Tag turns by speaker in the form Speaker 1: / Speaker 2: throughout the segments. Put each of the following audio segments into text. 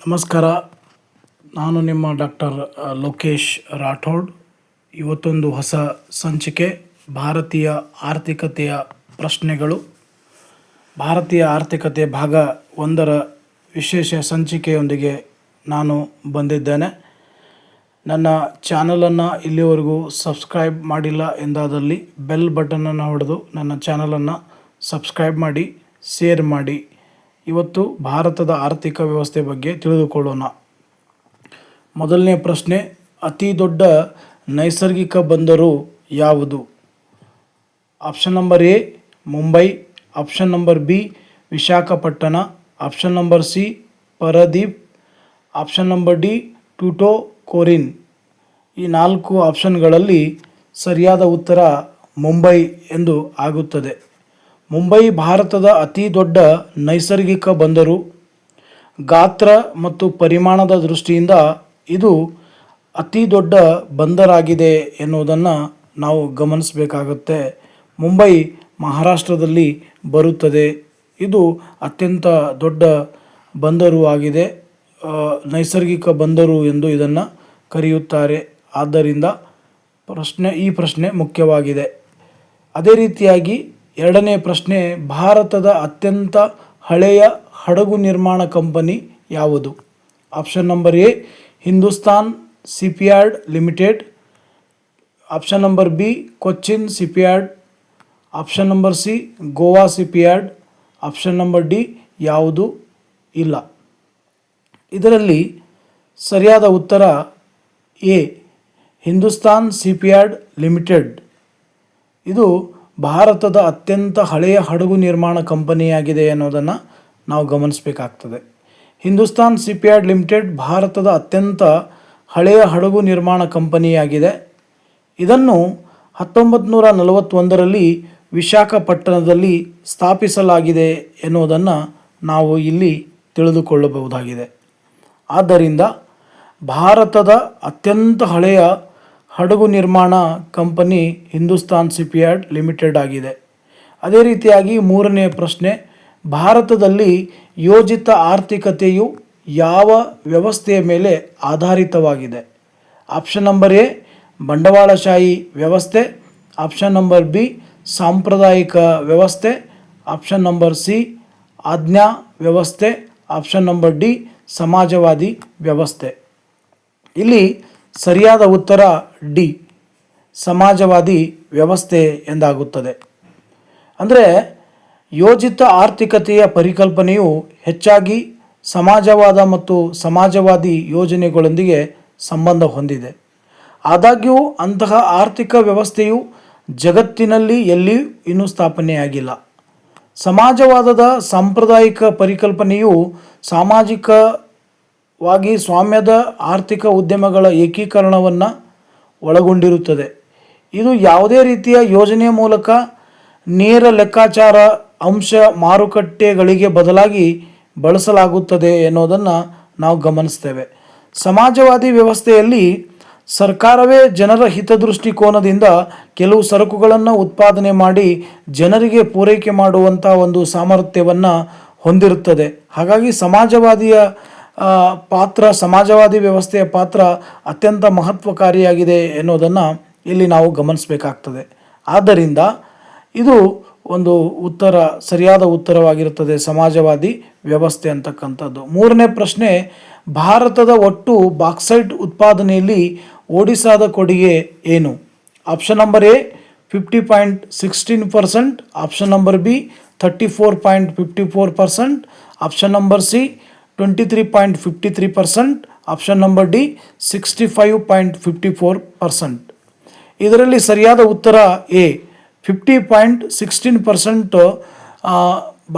Speaker 1: ನಮಸ್ಕಾರ. ನಾನು ನಿಮ್ಮ ಡಾಕ್ಟರ್ ಲೋಕೇಶ್ ರಾಠೋಡ್. ಇವತ್ತೊಂದು ಹೊಸ ಸಂಚಿಕೆ, ಭಾರತೀಯ ಆರ್ಥಿಕತೆಯ ಪ್ರಶ್ನೆಗಳು. ಭಾರತೀಯ ಆರ್ಥಿಕತೆ ಭಾಗ ಒಂದರ ವಿಶೇಷ ಸಂಚಿಕೆಯೊಂದಿಗೆ ನಾನು ಬಂದಿದ್ದೇನೆ. ನನ್ನ ಚಾನಲನ್ನು ಇಲ್ಲಿವರೆಗೂ ಸಬ್ಸ್ಕ್ರೈಬ್ ಮಾಡಿಲ್ಲ ಎಂದಾದಲ್ಲಿ ಬೆಲ್ ಬಟನನ್ನು ಹೊಡೆದು ನನ್ನ ಚಾನಲನ್ನು ಸಬ್ಸ್ಕ್ರೈಬ್ ಮಾಡಿ, ಶೇರ್ ಮಾಡಿ. ಇವತ್ತು ಭಾರತದ ಆರ್ಥಿಕ ವ್ಯವಸ್ಥೆ ಬಗ್ಗೆ ತಿಳಿದುಕೊಳ್ಳೋಣ. ಮೊದಲನೇ ಪ್ರಶ್ನೆ, ಅತಿ ದೊಡ್ಡ ನೈಸರ್ಗಿಕ ಬಂದರು ಯಾವುದು? Option number A, Mumbai. Option number B, Visakhapatnam. Option number C, Paradip. Option number D, Tuticorin. ಈ ನಾಲ್ಕು ಆಪ್ಷನ್ಗಳಲ್ಲಿ ಸರಿಯಾದ ಉತ್ತರ ಮುಂಬೈ ಎಂದು ಆಗುತ್ತದೆ. ಮುಂಬೈ ಭಾರತದ ಅತಿ ದೊಡ್ಡ ನೈಸರ್ಗಿಕ ಬಂದರು. ಗಾತ್ರ ಮತ್ತು ಪರಿಮಾಣದ ದೃಷ್ಟಿಯಿಂದ ಇದು ಅತಿ ದೊಡ್ಡ ಬಂದರಾಗಿದೆ ಎನ್ನುವುದನ್ನು ನಾವು ಗಮನಿಸಬೇಕಾಗತ್ತೆ. ಮುಂಬೈ ಮಹಾರಾಷ್ಟ್ರದಲ್ಲಿ ಬರುತ್ತದೆ. ಇದು ಅತ್ಯಂತ ದೊಡ್ಡ ಬಂದರು ಆಗಿದೆ. ನೈಸರ್ಗಿಕ ಬಂದರು ಎಂದು ಇದನ್ನು ಕರೆಯುತ್ತಾರೆ. ಆದ್ದರಿಂದ ಪ್ರಶ್ನೆ, ಈ ಪ್ರಶ್ನೆ ಮುಖ್ಯವಾಗಿದೆ. ಅದೇ ರೀತಿಯಾಗಿ ಎರಡನೇ ಪ್ರಶ್ನೆ, ಭಾರತದ ಅತ್ಯಂತ ಹಳೆಯ ಹಡಗು ನಿರ್ಮಾಣ ಕಂಪನಿ ಯಾವುದು? Option number A, Hindustan shipyard limited. Option number B, Cochin shipyard. Option number C, Goa shipyard. Option number D, ಯಾವುದು? ಇಲ್ಲ. ಇದರಲ್ಲಿ ಸರಿಯಾದ ಉತ್ತರ ಎ, ಹಿಂದೂಸ್ತಾನ್ ಸಿಪಿಯಾರ್ಡ್ ಲಿಮಿಟೆಡ್. ಇದು ಭಾರತದ ಅತ್ಯಂತ ಹಳೆಯ ಹಡಗು ನಿರ್ಮಾಣ ಕಂಪನಿಯಾಗಿದೆ ಅನ್ನೋದನ್ನು ನಾವು ಗಮನಿಸಬೇಕಾಗ್ತದೆ. ಹಿಂದೂಸ್ತಾನ್ ಸಿಪ್ಯಾರ್ಡ್ ಲಿಮಿಟೆಡ್ ಭಾರತದ ಅತ್ಯಂತ ಹಳೆಯ ಹಡಗು ನಿರ್ಮಾಣ ಕಂಪನಿಯಾಗಿದೆ. ಇದನ್ನು ಹತ್ತೊಂಬತ್ತು ನೂರ ನಲವತ್ತೊಂದರಲ್ಲಿ ವಿಶಾಖಪಟ್ಟಣದಲ್ಲಿ ಸ್ಥಾಪಿಸಲಾಗಿದೆ ಎನ್ನುವುದನ್ನು ನಾವು ಇಲ್ಲಿ ತಿಳಿದುಕೊಳ್ಳಬಹುದಾಗಿದೆ. ಆದ್ದರಿಂದ ಭಾರತದ ಅತ್ಯಂತ ಹಳೆಯ ಹಡಗು ನಿರ್ಮಾಣ ಕಂಪನಿ ಹಿಂದೂಸ್ತಾನ್ ಸಿಪಿಯಾರ್ಡ್ ಲಿಮಿಟೆಡ್ ಆಗಿದೆ. ಅದೇ ರೀತಿಯಾಗಿ ಮೂರನೆಯ ಪ್ರಶ್ನೆ, ಭಾರತದಲ್ಲಿ ಯೋಜಿತ ಆರ್ಥಿಕತೆಯು ಯಾವ ವ್ಯವಸ್ಥೆಯ ಮೇಲೆ ಆಧಾರಿತವಾಗಿದೆ? ಆಪ್ಷನ್ ನಂಬರ್ ಎ, ಬಂಡವಾಳಶಾಹಿ ವ್ಯವಸ್ಥೆ. ಆಪ್ಷನ್ ನಂಬರ್ ಬಿ, ಸಾಂಪ್ರದಾಯಿಕ ವ್ಯವಸ್ಥೆ. ಆಪ್ಷನ್ ನಂಬರ್ ಸಿ, ಆಜ್ಞಾ ವ್ಯವಸ್ಥೆ. ಆಪ್ಷನ್ ನಂಬರ್ ಡಿ, ಸಮಾಜವಾದಿ ವ್ಯವಸ್ಥೆ. ಇಲ್ಲಿ ಸರಿಯಾದ ಉತ್ತರ ಡಿ, ಸಮಾಜವಾದಿ ವ್ಯವಸ್ಥೆ ಎಂದಾಗುತ್ತದೆ. ಅಂದರೆ ಯೋಜಿತ ಆರ್ಥಿಕತೆಯ ಪರಿಕಲ್ಪನೆಯು ಹೆಚ್ಚಾಗಿ ಸಮಾಜವಾದ ಮತ್ತು ಸಮಾಜವಾದಿ ಯೋಜನೆಗಳೊಂದಿಗೆ ಸಂಬಂಧ ಹೊಂದಿದೆ. ಆದಾಗ್ಯೂ ಅಂತಹ ಆರ್ಥಿಕ ವ್ಯವಸ್ಥೆಯು ಜಗತ್ತಿನಲ್ಲಿ ಎಲ್ಲಿ ಇನ್ನೂ ಸ್ಥಾಪನೆಯಾಗಿಲ್ಲ. ಸಮಾಜವಾದದ ಸಾಂಪ್ರದಾಯಿಕ ಪರಿಕಲ್ಪನೆಯು ಸಾಮಾಜಿಕವಾಗಿ ಸ್ವಾಮ್ಯದ ಆರ್ಥಿಕ ಉದ್ಯಮಗಳ ಏಕೀಕರಣವನ್ನು ಒಳಗೊಂಡಿರುತ್ತದೆ. ಇದು ಯಾವುದೇ ರೀತಿಯ ಯೋಜನೆಯ ಮೂಲಕ ನೇರ ಲೆಕ್ಕಾಚಾರ ಅಂಶ ಮಾರುಕಟ್ಟೆಗಳಿಗೆ ಬದಲಾಗಿ ಬಳಸಲಾಗುತ್ತದೆ ಎನ್ನುವುದನ್ನು ನಾವು ಗಮನಿಸ್ತೇವೆ. ಸಮಾಜವಾದಿ ವ್ಯವಸ್ಥೆಯಲ್ಲಿ ಸರ್ಕಾರವೇ ಜನರ ಹಿತದೃಷ್ಟಿಕೋನದಿಂದ ಕೆಲವು ಸರಕುಗಳನ್ನು ಉತ್ಪಾದನೆ ಮಾಡಿ ಜನರಿಗೆ ಪೂರೈಕೆ ಮಾಡುವಂಥ ಒಂದು ಸಾಮರ್ಥ್ಯವನ್ನು ಹೊಂದಿರುತ್ತದೆ. ಹಾಗಾಗಿ ಸಮಾಜವಾದಿಯ ಪಾತ್ರ, ಸಮಾಜವಾದಿ ವ್ಯವಸ್ಥೆಯ ಪಾತ್ರ ಅತ್ಯಂತ ಮಹತ್ವಕಾರಿಯಾಗಿದೆ ಎನ್ನುವುದನ್ನು ಇಲ್ಲಿ ನಾವು ಗಮನಿಸಬೇಕಾಗ್ತದೆ. ಆದ್ದರಿಂದ ಇದು ಒಂದು ಉತ್ತರ, ಸರಿಯಾದ ಉತ್ತರವಾಗಿರುತ್ತದೆ ಸಮಾಜವಾದಿ ವ್ಯವಸ್ಥೆ ಅಂತಕ್ಕಂಥದ್ದು. ಮೂರನೇ ಪ್ರಶ್ನೆ, ಭಾರತದ ಒಟ್ಟು ಬಾಕ್ಸೈಟ್ ಉತ್ಪಾದನೆಯಲ್ಲಿ ಒಡಿಸಾದ ಕೊಡುಗೆ ಏನು? Option number A, fifty point sixteen percent. Option number B, thirty four point fifty four percent. Option number C twenty three point fifty three percent option number D sixty five point fifty four percent ಇದರಲ್ಲಿ ಸರಿಯಾದ ಉತ್ತರ A fifty point sixteen percent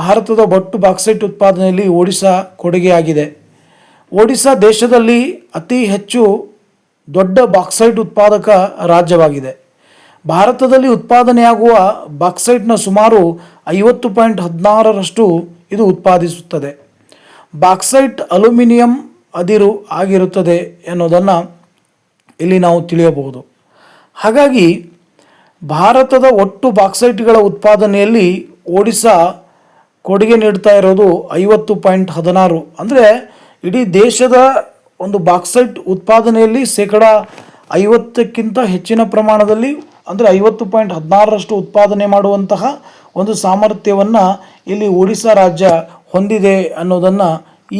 Speaker 1: ಭಾರತದ ಒಟ್ಟು bauxite ಉತ್ಪಾದನೆಯಲ್ಲಿ ಒಡಿಶಾ ಕೊಡುಗೆಯಾಗಿದೆ. ಒಡಿಶಾ ದೇಶದಲ್ಲಿ ಅತಿ ಹೆಚ್ಚು ದೊಡ್ಡ ಬಾಕ್ಸೈಟ್ ಉತ್ಪಾದಕ ರಾಜ್ಯವಾಗಿದೆ. ಭಾರತದಲ್ಲಿ ಉತ್ಪಾದನೆಯಾಗುವ ಬಾಕ್ಸೈಟ್ನ ಸುಮಾರು ಐವತ್ತು ಪಾಯಿಂಟ್ ಹದಿನಾರರಷ್ಟು ಇದು ಉತ್ಪಾದಿಸುತ್ತದೆ. ಬಾಕ್ಸೈಟ್ ಅಲ್ಯೂಮಿನಿಯಂ ಅದಿರು ಆಗಿರುತ್ತದೆ ಎನ್ನುವುದನ್ನು ಇಲ್ಲಿ ನಾವು ತಿಳಿಯಬಹುದು. ಹಾಗಾಗಿ ಭಾರತದ ಒಟ್ಟು ಬಾಕ್ಸೈಟ್ಗಳ ಉತ್ಪಾದನೆಯಲ್ಲಿ ಒಡಿಶಾ ಕೊಡುಗೆ ನೀಡ್ತಾ ಇರೋದು ಐವತ್ತು ಪಾಯಿಂಟ್ ಹದಿನಾರು. ಅಂದರೆ ಇಡೀ ದೇಶದ ಒಂದು ಬಾಕ್ಸೈಟ್ ಉತ್ಪಾದನೆಯಲ್ಲಿ ಶೇಕಡ ಐವತ್ತಕ್ಕಿಂತ ಹೆಚ್ಚಿನ ಪ್ರಮಾಣದಲ್ಲಿ ಅಂದರೆ ಐವತ್ತು ಪಾಯಿಂಟ್ ಹದಿನಾರರಷ್ಟು ಉತ್ಪಾದನೆ ಮಾಡುವಂತಹ ಒಂದು ಸಾಮರ್ಥ್ಯವನ್ನು ಇಲ್ಲಿ ಒಡಿಶಾ ರಾಜ್ಯ ಹೊಂದಿದೆ ಅನ್ನೋದನ್ನು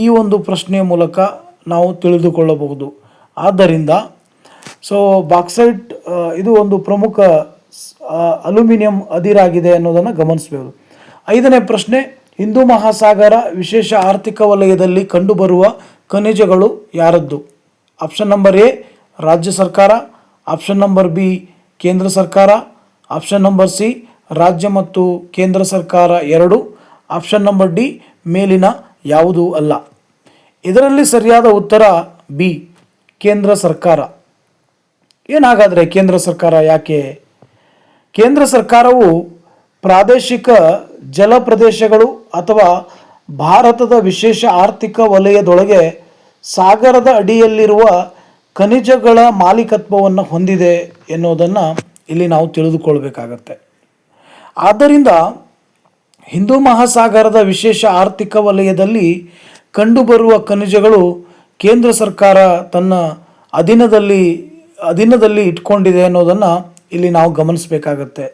Speaker 1: ಈ ಒಂದು ಪ್ರಶ್ನೆಯ ಮೂಲಕ ನಾವು ತಿಳಿದುಕೊಳ್ಳಬಹುದು. ಆದ್ದರಿಂದ ಸೊ ಬಾಕ್ಸೈಟ್ ಇದು ಒಂದು ಪ್ರಮುಖ ಅಲ್ಯೂಮಿನಿಯಂ ಅದಿರಾಗಿದೆ ಅನ್ನೋದನ್ನು ಗಮನಿಸಬೇಕು ಐದನೇ ಪ್ರಶ್ನೆ, ಹಿಂದೂ ಮಹಾಸಾಗರ ವಿಶೇಷ ಆರ್ಥಿಕ ವಲಯದಲ್ಲಿ ಕಂಡುಬರುವ ಖನಿಜಗಳು ಯಾರದ್ದು? ಆಪ್ಷನ್ ನಂಬರ್ ಎ ರಾಜ್ಯ ಸರ್ಕಾರ. ಆಪ್ಷನ್ ನಂಬರ್ ಬಿ ಕೇಂದ್ರ ಸರ್ಕಾರ. ಆಪ್ಷನ್ ನಂಬರ್ ಸಿ ರಾಜ್ಯ ಮತ್ತು ಕೇಂದ್ರ ಸರ್ಕಾರ ಎರಡು. ಆಪ್ಷನ್ ನಂಬರ್ ಡಿ ಮೇಲಿನ ಯಾವುದೂ ಅಲ್ಲ. ಇದರಲ್ಲಿ ಸರಿಯಾದ ಉತ್ತರ ಬಿ ಕೇಂದ್ರ ಸರ್ಕಾರ. ಏನಾಗಾದರೆ ಕೇಂದ್ರ ಸರ್ಕಾರ ಯಾಕೆ? ಕೇಂದ್ರ ಸರ್ಕಾರವು ಪ್ರಾದೇಶಿಕ ಜಲ ಪ್ರದೇಶಗಳು ಅಥವಾ ಭಾರತದ ವಿಶೇಷ ಆರ್ಥಿಕ ವಲಯದೊಳಗೆ ಸಾಗರದ ಅಡಿಯಲ್ಲಿರುವ ಖನಿಜಗಳ ಮಾಲೀಕತ್ವವನ್ನು ಹೊಂದಿದೆ ಎನ್ನುವುದನ್ನು ಇಲ್ಲಿ ನಾವು ತಿಳಿದುಕೊಳ್ಬೇಕಾಗತ್ತೆ. ಆದ್ದರಿಂದ ಹಿಂದೂ ಮಹಾಸಾಗರದ ವಿಶೇಷ ಆರ್ಥಿಕ ವಲಯದಲ್ಲಿ ಕಂಡುಬರುವ ಖನಿಜಗಳು ಕೇಂದ್ರ ಸರ್ಕಾರ ತನ್ನ ಅಧೀನದಲ್ಲಿ ಅಧೀನದಲ್ಲಿ ಇಟ್ಕೊಂಡಿದೆ ಅನ್ನೋದನ್ನು ಇಲ್ಲಿ ನಾವು ಗಮನಿಸಬೇಕಾಗತ್ತೆ.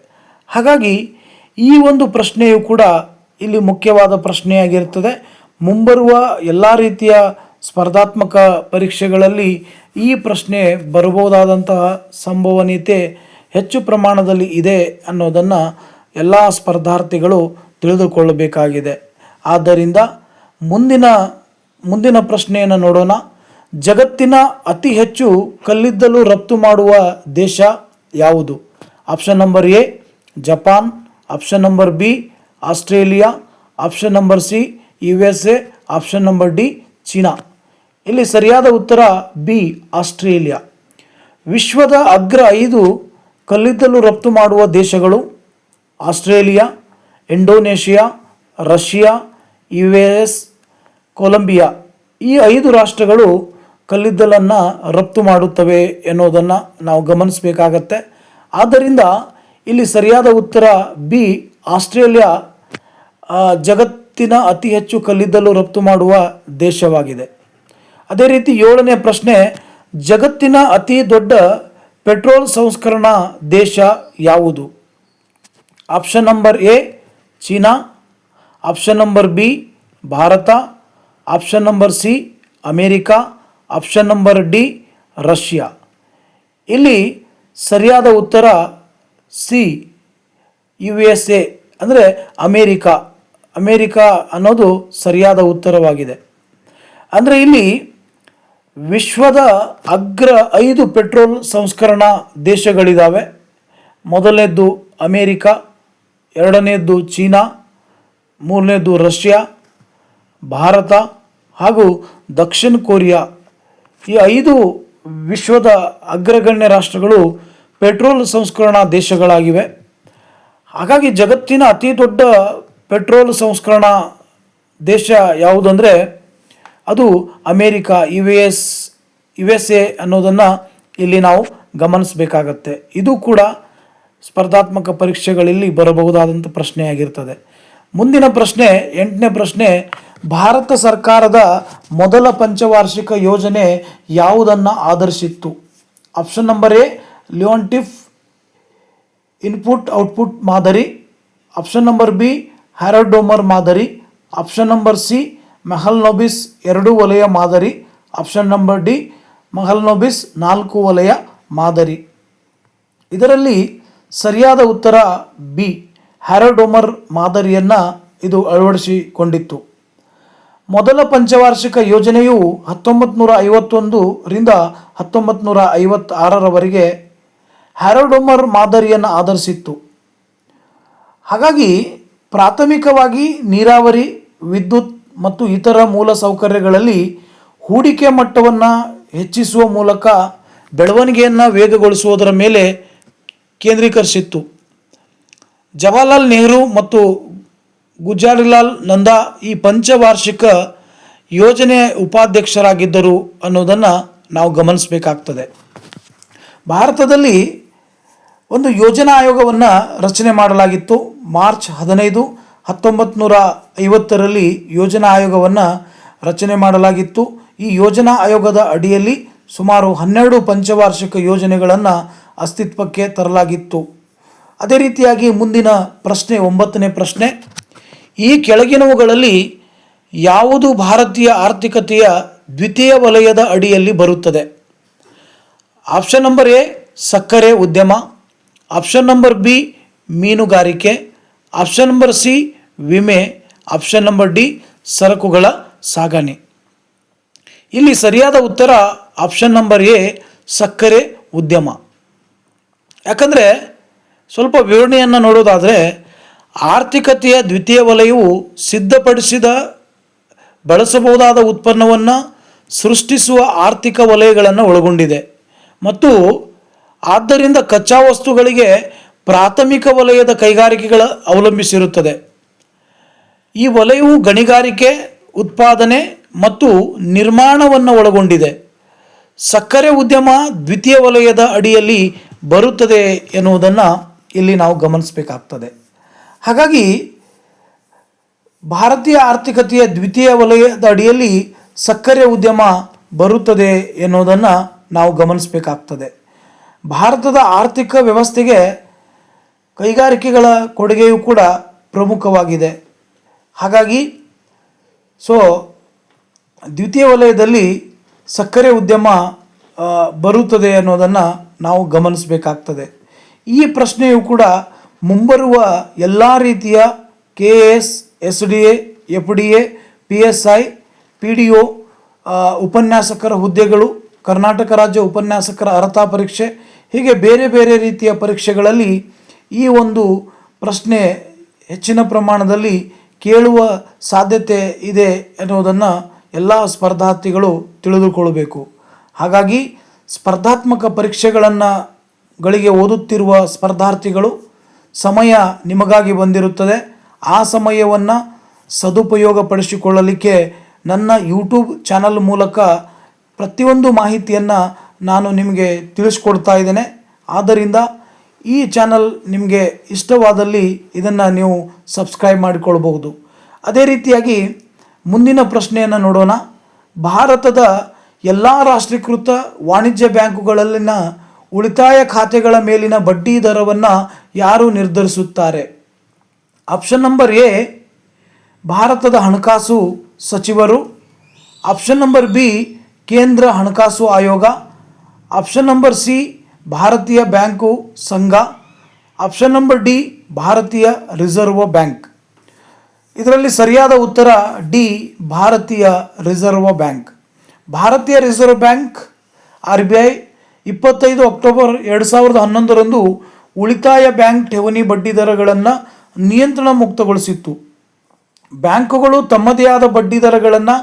Speaker 1: ಹಾಗಾಗಿ ಈ ಒಂದು ಪ್ರಶ್ನೆಯು ಕೂಡ ಇಲ್ಲಿ ಮುಖ್ಯವಾದ ಪ್ರಶ್ನೆಯಾಗಿರುತ್ತದೆ. ಮುಂಬರುವ ಎಲ್ಲ ರೀತಿಯ ಸ್ಪರ್ಧಾತ್ಮಕ ಪರೀಕ್ಷೆಗಳಲ್ಲಿ ಈ ಪ್ರಶ್ನೆ ಬರಬಹುದಾದಂತಹ ಸಂಭವನೀಯತೆ ಹೆಚ್ಚು ಪ್ರಮಾಣದಲ್ಲಿ ಇದೆ ಅನ್ನೋದನ್ನು ಎಲ್ಲ ಸ್ಪರ್ಧಾರ್ಥಿಗಳು ತಿಳಿದುಕೊಳ್ಳಬೇಕಾಗಿದೆ. ಆದ್ದರಿಂದ ಮುಂದಿನ ಮುಂದಿನ ಪ್ರಶ್ನೆಯನ್ನು ನೋಡೋಣ. ಜಗತ್ತಿನ ಅತಿ ಹೆಚ್ಚು ಕಲ್ಲಿದ್ದಲು ರಫ್ತು ಮಾಡುವ ದೇಶ ಯಾವುದು? Option number A, Japan. Option number B, Australia. Option number C U S A option number D, China. ಇಲ್ಲಿ ಸರಿಯಾದ ಉತ್ತರ ಬಿ, ಆಸ್ಟ್ರೇಲಿಯಾ. ವಿಶ್ವದ ಅಗ್ರ ಐದು ಕಲ್ಲಿದ್ದಲು ರಫ್ತು ಮಾಡುವ ದೇಶಗಳು Australia Indonesia, Russia U S Colombia ಈ ಐದು ರಾಷ್ಟ್ರಗಳು ಕಲ್ಲಿದ್ದಲನ್ನು ರಫ್ತು ಮಾಡುತ್ತವೆ ಎನ್ನುವುದನ್ನು ನಾವು ಗಮನಿಸಬೇಕಾಗತ್ತೆ. ಆದ್ದರಿಂದ ಇಲ್ಲಿ ಸರಿಯಾದ ಉತ್ತರ ಬಿ, ಆಸ್ಟ್ರೇಲಿಯಾ ಜಗತ್ತಿನ ಅತಿ ಹೆಚ್ಚು ಕಲ್ಲಿದ್ದಲು ರಫ್ತು ಮಾಡುವ ದೇಶವಾಗಿದೆ. ಅದೇ ರೀತಿ ಏಳನೇ ಪ್ರಶ್ನೆ, ಜಗತ್ತಿನ ಅತಿ ದೊಡ್ಡ ಪೆಟ್ರೋಲ್ ಸಂಸ್ಕರಣಾ ದೇಶ ಯಾವುದು? Option number A China option number B Bharat option number C America option number D Russia. ಇಲ್ಲಿ ಸರಿಯಾದ ಉತ್ತರ ಸಿ ಯು ಎಸ್ ಎ ಅಂದರೆ ಅಮೇರಿಕಾ. ಅಮೇರಿಕಾ ಅನ್ನೋದು ಸರಿಯಾದ ಉತ್ತರವಾಗಿದೆ. ಅಂದರೆ ಇಲ್ಲಿ ವಿಶ್ವದ ಅಗ್ರ ಐದು ಪೆಟ್ರೋಲ್ ಸಂಸ್ಕರಣಾ ದೇಶಗಳಿದ್ದಾವೆ ಮೊದಲನೇದ್ದು ಅಮೇರಿಕಾ ಎರಡನೇದ್ದು ಚೀನಾ ಮೂರನೇದು ರಷ್ಯಾ, ಭಾರತ ಹಾಗೂ ದಕ್ಷಿಣ ಕೊರಿಯಾ. ಈ ಐದು ವಿಶ್ವದ ಅಗ್ರಗಣ್ಯ ರಾಷ್ಟ್ರಗಳು ಪೆಟ್ರೋಲ್ ಸಂಸ್ಕರಣಾ ದೇಶಗಳಾಗಿವೆ. ಹಾಗಾಗಿ ಜಗತ್ತಿನ ಅತಿ ದೊಡ್ಡ ಪೆಟ್ರೋಲ್ ಸಂಸ್ಕರಣಾ ದೇಶ ಯಾವುದಂದರೆ ಅದು America U S U S A ಅನ್ನೋದನ್ನು ಇಲ್ಲಿ ನಾವು ಗಮನಿಸಬೇಕಾಗತ್ತೆ. ಇದು ಕೂಡ ಸ್ಪರ್ಧಾತ್ಮಕ ಪರೀಕ್ಷೆಗಳಲ್ಲಿ ಬರಬಹುದಾದಂಥ ಪ್ರಶ್ನೆಯಾಗಿರ್ತದೆ. ಮುಂದಿನ ಪ್ರಶ್ನೆ, ಎಂಟನೇ ಪ್ರಶ್ನೆ, ಭಾರತ ಸರ್ಕಾರದ ಮೊದಲ ಪಂಚವಾರ್ಷಿಕ ಯೋಜನೆ ಯಾವುದನ್ನು ಆಧರಿಸಿತ್ತು? Option number A Leontief input output ಮಾದರಿ. Option number B Harrod Domar ಮಾದರಿ. ಆಪ್ಷನ್ ನಂಬರ್ ಸಿ ಮೆಹಲ್ನೋಬಿಸ್ ಎರಡು ವಲಯ ಮಾದರಿ. ಆಪ್ಷನ್ ನಂಬರ್ ಡಿ ಮೆಹಲ್ನೋಬಿಸ್ ನಾಲ್ಕು ವಲಯ ಮಾದರಿ. ಇದರಲ್ಲಿ ಸರಿಯಾದ ಉತ್ತರ ಬಿ. ಹ್ಯಾರೋಡೋಮರ್ ಮಾದರಿಯನ್ನು ಇದು ಅಳವಡಿಸಿಕೊಂಡಿತ್ತು. ಮೊದಲ ಪಂಚವಾರ್ಷಿಕ ಯೋಜನೆಯು ಹತ್ತೊಂಬತ್ತು ನೂರ ಐವತ್ತೊಂದರಿಂದ ಹತ್ತೊಂಬತ್ತು ನೂರ ಐವತ್ತಾರರವರೆಗೆ ಹ್ಯಾರೋಡೋಮರ್ ಮಾದರಿಯನ್ನು ಆಧರಿಸಿತ್ತು. ಹಾಗಾಗಿ ಪ್ರಾಥಮಿಕವಾಗಿ ನೀರಾವರಿ, ವಿದ್ಯುತ್ ಮತ್ತು ಇತರ ಮೂಲ ಸೌಕರ್ಯಗಳಲ್ಲಿ ಹೂಡಿಕೆ ಮಟ್ಟವನ್ನು ಹೆಚ್ಚಿಸುವ ಮೂಲಕ ಬೆಳವಣಿಗೆಯನ್ನು ವೇಗಗೊಳಿಸುವುದರ ಮೇಲೆ ಕೇಂದ್ರೀಕರಿಸಿತ್ತು. ಜವಾಹರ್ಲಾಲ್ ನೆಹರು ಮತ್ತು ಗುಜಾರಿಲಾಲ್ ನಂದಾ ಈ ಪಂಚವಾರ್ಷಿಕ ಯೋಜನೆ ಉಪಾಧ್ಯಕ್ಷರಾಗಿದ್ದರು ಅನ್ನೋದನ್ನು ನಾವು ಗಮನಿಸಬೇಕಾಗ್ತದೆ. ಭಾರತದಲ್ಲಿ ಒಂದು ಯೋಜನಾ ಆಯೋಗವನ್ನು ರಚನೆ ಮಾಡಲಾಗಿತ್ತು. ಮಾರ್ಚ್ ಹದಿನೈದು ಹತ್ತೊಂಬತ್ತು ನೂರ ಐವತ್ತರಲ್ಲಿ ಯೋಜನಾ ಆಯೋಗವನ್ನು ರಚನೆ ಮಾಡಲಾಗಿತ್ತು. ಈ ಯೋಜನಾ ಆಯೋಗದ ಅಡಿಯಲ್ಲಿ ಸುಮಾರು ಹನ್ನೆರಡು ಪಂಚವಾರ್ಷಿಕ ಯೋಜನೆಗಳನ್ನು ಅಸ್ತಿತ್ವಕ್ಕೆ ತರಲಾಗಿತ್ತು. ಅದೇ ರೀತಿಯಾಗಿ ಮುಂದಿನ ಪ್ರಶ್ನೆ, ಒಂಬತ್ತನೇ ಪ್ರಶ್ನೆ. ಈ ಕೆಳಗಿನವುಗಳಲ್ಲಿ ಯಾವುದು ಭಾರತೀಯ ಆರ್ಥಿಕತೆಯ ದ್ವಿತೀಯ ವಲಯದ ಅಡಿಯಲ್ಲಿ ಬರುತ್ತದೆ? ಆಪ್ಷನ್ ನಂಬರ್ ಎ, ಸಕ್ಕರೆ ಉದ್ಯಮ. ಆಪ್ಷನ್ ನಂಬರ್ ಬಿ, ಮೀನುಗಾರಿಕೆ. ಆಪ್ಷನ್ ನಂಬರ್ ಸಿ, ವಿಮೆ. ಆಪ್ಷನ್ ನಂಬರ್ ಡಿ, ಸರಕುಗಳ ಸಾಗಣೆ. ಇಲ್ಲಿ ಸರಿಯಾದ ಉತ್ತರ ಆಪ್ಷನ್ ನಂಬರ್ ಎ, ಸಕ್ಕರೆ ಉದ್ಯಮ. ಯಾಕಂದರೆ ಸ್ವಲ್ಪ ವಿವರಣೆಯನ್ನು ನೋಡೋದಾದರೆ ಆರ್ಥಿಕತೆಯ ದ್ವಿತೀಯ ವಲಯವು ಸಿದ್ಧಪಡಿಸಿದ, ಬಳಸಬಹುದಾದ ಉತ್ಪನ್ನವನ್ನು ಸೃಷ್ಟಿಸುವ ಆರ್ಥಿಕ ವಲಯಗಳನ್ನು ಒಳಗೊಂಡಿದೆ. ಮತ್ತು ಆದ್ದರಿಂದ ಕಚ್ಚಾ ವಸ್ತುಗಳಿಗೆ ಪ್ರಾಥಮಿಕ ವಲಯದ ಕೈಗಾರಿಕೆಗಳ ಅವಲಂಬಿಸಿರುತ್ತದೆ. ಈ ವಲಯವು ಗಣಿಗಾರಿಕೆ, ಉತ್ಪಾದನೆ ಮತ್ತು ನಿರ್ಮಾಣವನ್ನು ಒಳಗೊಂಡಿದೆ. ಸಕ್ಕರೆ ಉದ್ಯಮ ದ್ವಿತೀಯ ವಲಯದ ಅಡಿಯಲ್ಲಿ ಬರುತ್ತದೆ ಎನ್ನುವುದನ್ನು ಇಲ್ಲಿ ನಾವು ಗಮನಿಸಬೇಕಾಗ್ತದೆ. ಹಾಗಾಗಿ ಭಾರತೀಯ ಆರ್ಥಿಕತೆಯ ದ್ವಿತೀಯ ವಲಯದ ಅಡಿಯಲ್ಲಿ ಸಕ್ಕರೆ ಉದ್ಯಮ ಬರುತ್ತದೆ ಎನ್ನುವುದನ್ನು ನಾವು ಗಮನಿಸಬೇಕಾಗ್ತದೆ. ಭಾರತದ ಆರ್ಥಿಕ ವ್ಯವಸ್ಥೆಗೆ ಕೈಗಾರಿಕೆಗಳ ಕೊಡುಗೆಯೂ ಕೂಡ ಪ್ರಮುಖವಾಗಿದೆ. ಹಾಗಾಗಿ ಸೊ, ದ್ವಿತೀಯ ವಲಯದಲ್ಲಿ ಸಕ್ಕರೆ ಉದ್ಯಮ ಬರುತ್ತದೆ ಅನ್ನೋದನ್ನು ನಾವು ಗಮನಿಸಬೇಕಾಗ್ತದೆ. ಈ ಪ್ರಶ್ನೆಯು ಕೂಡ ಮುಂಬರುವ ಎಲ್ಲ ರೀತಿಯ K S S D A F D A P S I P D O ಉಪನ್ಯಾಸಕರ ಹುದ್ದೆಗಳು, ಕರ್ನಾಟಕ ರಾಜ್ಯ ಉಪನ್ಯಾಸಕರ ಅರ್ಹತಾ ಪರೀಕ್ಷೆ, ಹೀಗೆ ಬೇರೆ ಬೇರೆ ರೀತಿಯ ಪರೀಕ್ಷೆಗಳಲ್ಲಿ ಈ ಒಂದು ಪ್ರಶ್ನೆ ಹೆಚ್ಚಿನ ಪ್ರಮಾಣದಲ್ಲಿ ಕೇಳುವ ಸಾಧ್ಯತೆ ಇದೆ ಎನ್ನುವುದನ್ನು ಎಲ್ಲ ಸ್ಪರ್ಧಾರ್ಥಿಗಳು ತಿಳಿದುಕೊಳ್ಳಬೇಕು. ಹಾಗಾಗಿ ಸ್ಪರ್ಧಾತ್ಮಕ ಪರೀಕ್ಷೆಗಳನ್ನು ಗಳಿಗೆ ಓದುತ್ತಿರುವ ಸ್ಪರ್ಧಾರ್ಥಿಗಳು ಸಮಯ ನಿಮಗಾಗಿ ಬಂದಿರುತ್ತದೆ. ಆ ಸಮಯವನ್ನು ಸದುಪಯೋಗಪಡಿಸಿಕೊಳ್ಳಲಿಕ್ಕೆ ನನ್ನ ಯೂಟ್ಯೂಬ್ ಚಾನಲ್ ಮೂಲಕ ಪ್ರತಿಯೊಂದು ಮಾಹಿತಿಯನ್ನು ನಾನು ನಿಮಗೆ ತಿಳಿಸ್ಕೊಡ್ತಾ ಇದ್ದೇನೆ. ಆದ್ದರಿಂದ ಈ ಚಾನಲ್ ನಿಮಗೆ ಇಷ್ಟವಾದಲ್ಲಿ ಇದನ್ನು ನೀವು ಸಬ್ಸ್ಕ್ರೈಬ್ ಮಾಡಿಕೊಳ್ಬಹುದು. ಅದೇ ರೀತಿಯಾಗಿ ಮುಂದಿನ ಪ್ರಶ್ನೆಯನ್ನು ನೋಡೋಣ. ಭಾರತದ ಎಲ್ಲ ರಾಷ್ಟ್ರೀಕೃತ ವಾಣಿಜ್ಯ ಬ್ಯಾಂಕುಗಳಲ್ಲಿನ ಉಳಿತಾಯ ಖಾತೆಗಳ ಮೇಲಿನ ಬಡ್ಡಿ ದರವನ್ನು ಯಾರು ನಿರ್ಧರಿಸುತ್ತಾರೆ? ಆಪ್ಷನ್ ನಂಬರ್ ಎ ಭಾರತದ ಹಣಕಾಸು ಸಚಿವರು. ಆಪ್ಷನ್ ನಂಬರ್ ಬಿ ಕೇಂದ್ರ ಹಣಕಾಸು ಆಯೋಗ. ಆಪ್ಷನ್ ನಂಬರ್ ಸಿ ಭಾರತೀಯ ಬ್ಯಾಂಕು ಸಂಘ. ಆಪ್ಷನ್ ನಂಬರ್ ಡಿ ಭಾರತೀಯ ರಿಸರ್ವ್ ಬ್ಯಾಂಕ್. ಇದರಲ್ಲಿ ಸರಿಯಾದ ಉತ್ತರ ಡಿ ಭಾರತೀಯ ರಿಸರ್ವ್ ಬ್ಯಾಂಕ್. ಭಾರತೀಯ Reserve Bank R B I ಇಪ್ಪತ್ತೈದು ಅಕ್ಟೋಬರ್ ಎರಡು ಸಾವಿರದ ಹನ್ನೊಂದರಂದು ಉಳಿತಾಯ ಬ್ಯಾಂಕ್ ಠೇವಣಿ ಬಡ್ಡಿ ದರಗಳನ್ನು ನಿಯಂತ್ರಣ ಮುಕ್ತಗೊಳಿಸಿತ್ತು. ಬ್ಯಾಂಕುಗಳು ತಮ್ಮದೇ ಆದ ಬಡ್ಡಿ ದರಗಳನ್ನು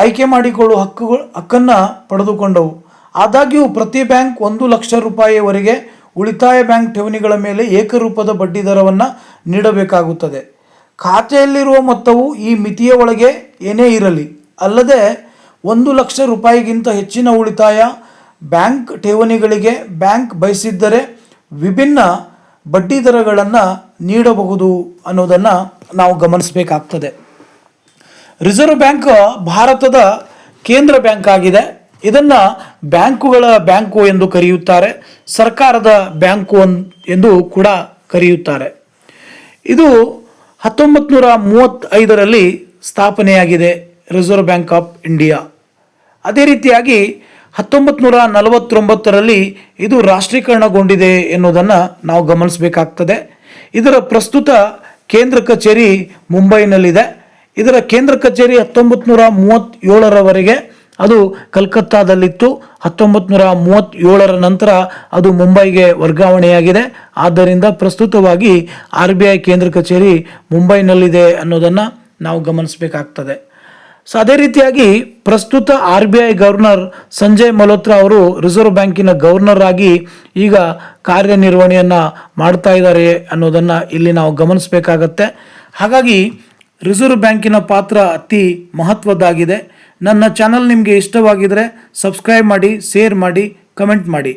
Speaker 1: ಆಯ್ಕೆ ಮಾಡಿಕೊಳ್ಳುವ ಹಕ್ಕುಗಳು, ಹಕ್ಕನ್ನು ಪಡೆದುಕೊಂಡವು. ಆದಾಗ್ಯೂ ಪ್ರತಿ ಬ್ಯಾಂಕ್ ಒಂದು ಲಕ್ಷ ರೂಪಾಯಿವರೆಗೆ ಉಳಿತಾಯ ಬ್ಯಾಂಕ್ ಠೇವಣಿಗಳ ಮೇಲೆ ಏಕರೂಪದ ಬಡ್ಡಿ ದರವನ್ನು ನೀಡಬೇಕಾಗುತ್ತದೆ. ಖಾತೆಯಲ್ಲಿರುವ ಮೊತ್ತವು ಈ ಮಿತಿಯ ಒಳಗೆ ಏನೇ ಇರಲಿ, ಅಲ್ಲದೆ ಒಂದು ಲಕ್ಷ ರೂಪಾಯಿಗಿಂತ ಹೆಚ್ಚಿನ ಉಳಿತಾಯ ಬ್ಯಾಂಕ್ ಠೇವಣಿಗಳಿಗೆ ಬ್ಯಾಂಕ್ ಬಯಸಿದ್ದರೆ ವಿಭಿನ್ನ ಬಡ್ಡಿ ದರಗಳನ್ನು ನೀಡಬಹುದು ಅನ್ನೋದನ್ನು ನಾವು ಗಮನಿಸಬೇಕಾಗ್ತದೆ. ರಿಸರ್ವ್ ಬ್ಯಾಂಕ್ ಭಾರತದ ಕೇಂದ್ರ ಬ್ಯಾಂಕ್ ಆಗಿದೆ. ಇದನ್ನು ಬ್ಯಾಂಕುಗಳ ಬ್ಯಾಂಕು ಎಂದು ಕರೆಯುತ್ತಾರೆ. ಸರ್ಕಾರದ ಬ್ಯಾಂಕು ಎಂದು ಕೂಡ ಕರೆಯುತ್ತಾರೆ. ಇದು ಹತ್ತೊಂಬತ್ತು ನೂರ ಮೂವತ್ತೈದರಲ್ಲಿ ಸ್ಥಾಪನೆಯಾಗಿದೆ ರಿಸರ್ವ್ ಬ್ಯಾಂಕ್ ಆಫ್ ಇಂಡಿಯಾ. ಅದೇ ರೀತಿಯಾಗಿ ಹತ್ತೊಂಬತ್ತು ನೂರ ನಲವತ್ತೊಂಬತ್ತರಲ್ಲಿ ಇದು ರಾಷ್ಟ್ರೀಕರಣಗೊಂಡಿದೆ ಎನ್ನುವುದನ್ನು ನಾವು ಗಮನಿಸಬೇಕಾಗ್ತದೆ. ಇದರ ಪ್ರಸ್ತುತ ಕೇಂದ್ರ ಕಚೇರಿ ಮುಂಬೈನಲ್ಲಿದೆ. ಇದರ ಕೇಂದ್ರ ಕಚೇರಿ ಹತ್ತೊಂಬತ್ತು ನೂರ ಮೂವತ್ತೇಳರವರೆಗೆ ಅದು ಕಲ್ಕತ್ತಾದಲ್ಲಿತ್ತು. ಹತ್ತೊಂಬತ್ತು ನೂರ ಮೂವತ್ತೇಳರ ನಂತರ ಅದು ಮುಂಬೈಗೆ ವರ್ಗಾವಣೆಯಾಗಿದೆ. ಆದ್ದರಿಂದ ಪ್ರಸ್ತುತವಾಗಿ ಆರ್ ಬಿ ಐ ಕೇಂದ್ರ ಕಚೇರಿ ಮುಂಬೈನಲ್ಲಿದೆ ಅನ್ನೋದನ್ನು ನಾವು ಗಮನಿಸಬೇಕಾಗ್ತದೆ. ಸೊ ಅದೇ ರೀತಿಯಾಗಿ ಪ್ರಸ್ತುತ R B I governor Sanjay Malhotra ಅವರು ರಿಸರ್ವ್ ಬ್ಯಾಂಕಿನ ಗವರ್ನರ್ ಆಗಿ ಈಗ ಕಾರ್ಯನಿರ್ವಹಣೆಯನ್ನು ಮಾಡ್ತಾ ಇದ್ದಾರೆ ಅನ್ನೋದನ್ನು ಇಲ್ಲಿ ನಾವು ಗಮನಿಸಬೇಕಾಗತ್ತೆ. ಹಾಗಾಗಿ ರಿಸರ್ವ್ ಬ್ಯಾಂಕಿನ ಪಾತ್ರ ಅತಿ ಮಹತ್ವದ್ದಾಗಿದೆ. ನನ್ನ ಚಾನಲ್ ನಿಮಗೆ ಇಷ್ಟವಾಗಿದ್ದರೆ ಸಬ್ಸ್ಕ್ರೈಬ್ ಮಾಡಿ ಶೇರ್ ಮಾಡಿ ಕಮೆಂಟ್ ಮಾಡಿ.